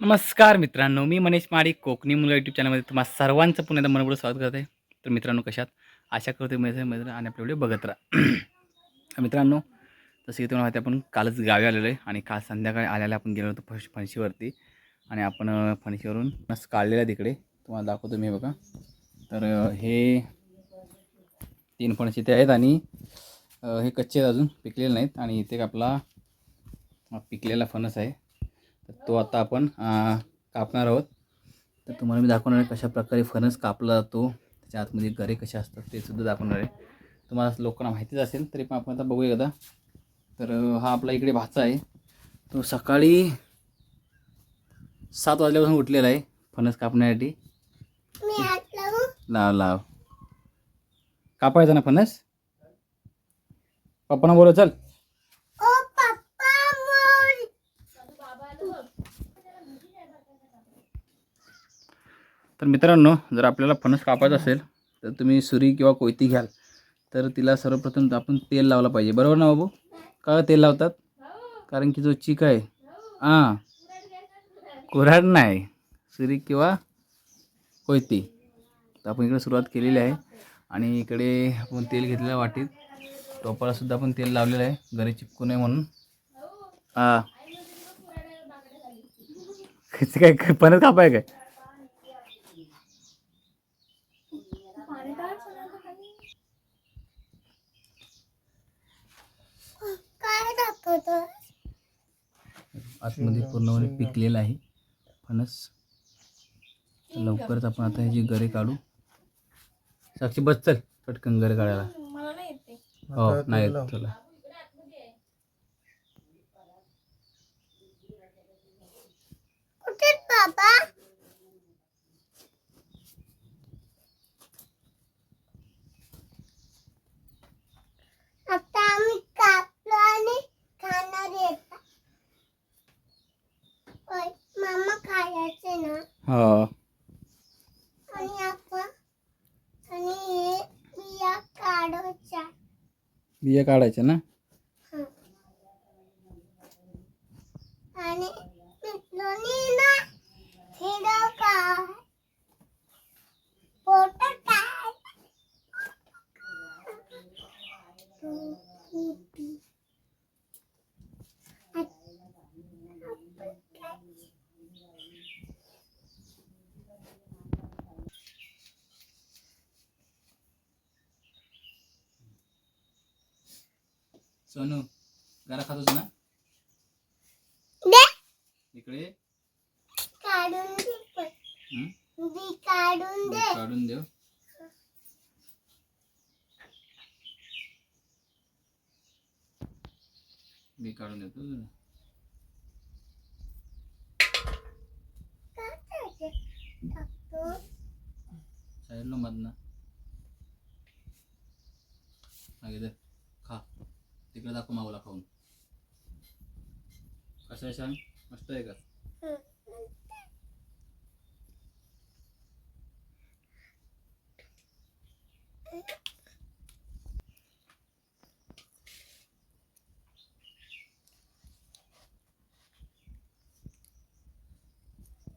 नमस्कार मित्रांनो मी मनीष माळी कोकणी मुलगा यूट्यूब चॅनलमध्ये तुम्हाला सर्वांचं पुन्हा एकदा मनपूर्वक स्वागत करते. तर मित्रांनो कशात आशा करते मैत्री मित्र आणि आपले व्हिडिओ बघत राहा. मित्रांनो जसं की तुम्हाला माहिती आपण कालच गावी आलेलो आहे आणि काल संध्याकाळी आल्याला आपण गेलो होतो फश फणशीवरती आणि आपण फणशीवरून मस्त काढलेलं आहे तिकडे. तुम्हाला दाखवतो मी बघा. तर हे तीन फणशी ते आहेत आणि हे कच्चे आहेत अजून पिकलेले नाहीत आणि इथे एक आपला पिकलेला फणस आहे. तर तो आता आपण कापणार आहोत. तर तुम्हाला मी दाखवणार आहे कशा प्रकारे फणस कापला जातो. त्याच्या आतमध्ये गरे कशा असतात ते सुद्धा दाखवणार आहे. तुम्हाला लोकांना माहितीच असेल तरी पण आपण आता बघूया एकदा. तर हा आपला इकडे भाचा आहे. तो सकाळी सात वाजल्यापासून उठलेला आहे फणस कापण्यासाठी. लाव लाव. कापायचा ना फणस? पप्पांना बोलव चल. तर मित्रांनो जर आपल्याला फणस कापायचा असेल तर तुम्ही सुरी किंवा कोयती घ्याल. तर तिला सर्वप्रथम आपण तेल लावलं पाहिजे. बरोबर ना बाबू? का तेल लावतात? कारण की जो चिक आहे हां कुऱ्हाड नाही. सुरी किंवा कोयती. तर आपण इकडे सुरुवात केलेली आहे. आणि इकडे आपण तेल घेतलेलं वाटीत. टोपालासुद्धा आपण तेल लावलेलं आहे. घरी चिपकू नये म्हणून. हां काय काय फणस कापाय काय? आतमध्ये पूर्णपणे पिकलेलं आहे. फणस. तर लवकरच आपण आता ह्याची गरे काढू. साक्षी बस चल पटकन गरे काढायला. मला नाही येते हो नाही येत तुला कुठे बाबा आता आम्ही कापलो आणि खाणार येत मामा खायचे ना हो. आणि आपण आणि हे बिया काढायच्या बिया काढायच्या ना? सोनू गरा खातोस ना दे इकडे काढून दे पण. हं? बी काढून दे काढून देव मी काढून देतो तुला. टाकतो साईडला मधनं मागे दे खा तिकडे दाखव माऊला खाऊन कसं आहे सांग मस्त आहे का हं.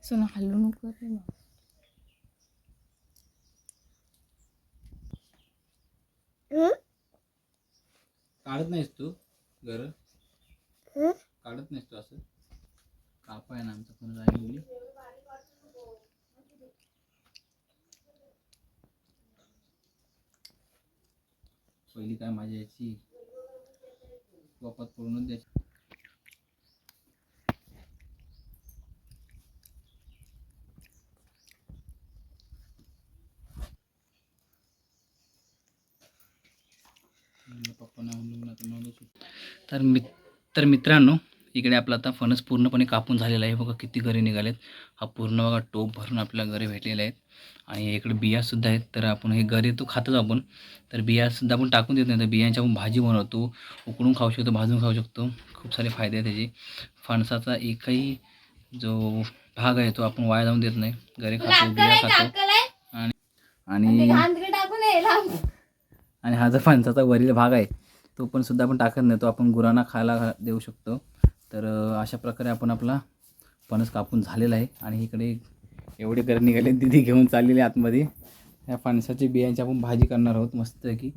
सोना काढत नाहीस तू घर? काढत नाहीस तू असं? कापा आहे ना आमचा पण मुली पहिली काय माझ्या याची? वापत पडूनच द्यायची. पप्पा तर मित तर मित्रांनो इकडे आपला आता फणस पूर्णपणे कापून झालेला आहे. बघा किती घरे निघालेत. हा पूर्ण बघा टोप भरून आपल्याला घरे भेटलेले आहेत आणि इकडे बियासुद्धा आहेत. तर आपण हे घरी तो खातच आपण. तर बियासुद्धा आपण टाकून देत नाही. तर बियांची आपण भाजी बनवतो. उकडून खाऊ शकतो भाजून खाऊ शकतो. खूप सारे फायदे आहेत त्याचे. फणसाचा एकही जो भाग आहे तो आपण वाया जाऊन देत नाही. घरी खातो बिया खातो. आणि आणि आणि हा जो फणसाचा वरील भाग आहे तो पण सुद्धा आपण टाकत नाही. तो आपण गुरांना खायला देऊ शकतो. तर अशा प्रकारे आपण आपला फणस कापून झालेला आहे. आणि इकडे एवढे घर निघाले तिथे घेऊन चाललेली आहे आतमध्ये. या फणसाच्या बियांची आपण भाजी करणार आहोत. मस्त की.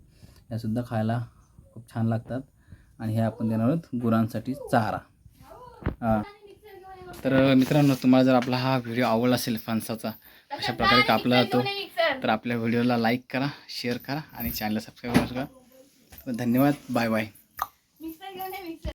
ह्यासुद्धा खायला खूप छान लागतात. आणि हे आपण देणार आहोत गुरांसाठी चारा. हां. तर मित्रांनो तुम्हाला जर आपला हा व्हिडिओ आवडला असेल फणसाचा अशा प्रकारे कापला जातो तर आपल्या व्हिडिओला लाईक करा शेअर करा आणि चॅनलला सबस्क्राईब करा धन्यवाद. Bye bye.